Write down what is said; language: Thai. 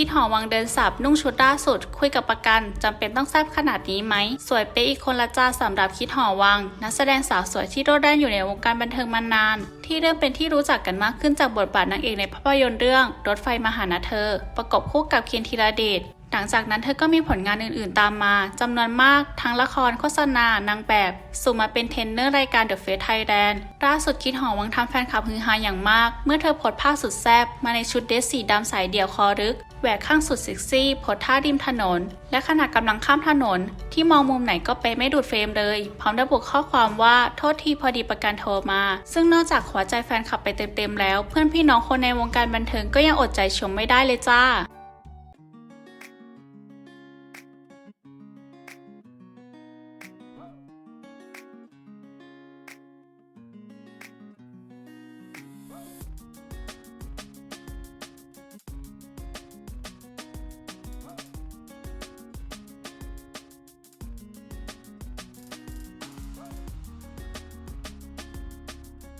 คิดหอวังเดินสับนุ่งชุดล่าสุด คุยกับประกันจำเป็นต้องแซบขนาดนี้ไหม สวยเป๊ะอีกคนละจ้าสำหรับคิดหอวัง นักแสดงสาวสวยที่โดดเด่นอยู่ในวงการบันเทิงมานาน ที่เริ่มเป็นที่รู้จักกันมากขึ้นจากบทบาทนางเอกในภาพยนตร์เรื่อง รถไฟมาหานะเธอ ประกบคู่กับเคียนธีรเดช หลังจากนั้นเธอก็มีผลงานอื่นๆตามมาจำนวนมาก ทั้งละครโฆษณานางแบบสู่มาเป็นเทรนเนอร์รายการ The Face Thailand ล่าสุดคิดหอวังทำแฟนคลับฮือฮาอย่างมาก เมื่อเธอโพสต์ภาพสุดแซ่บมาในชุดเดรสสีดำสายเดี่ยวคอรึกแหวกข้างสุดเซ็กซี่โพสท่าริมถนน และขณะกำลังข้ามถนน ที่มองมุมไหนก็เป๊ะไม่ดูดเฟรมเลย พร้อมระบุข้อความว่าโทษทีพอดีประกันโทรมา ซึ่งนอกจากขวาใจแฟนคลับไปเต็มๆแล้ว เพื่อนพี่น้องคนในวงการบันเทิงก็ยังอดใจชมไม่ได้เลยจ้า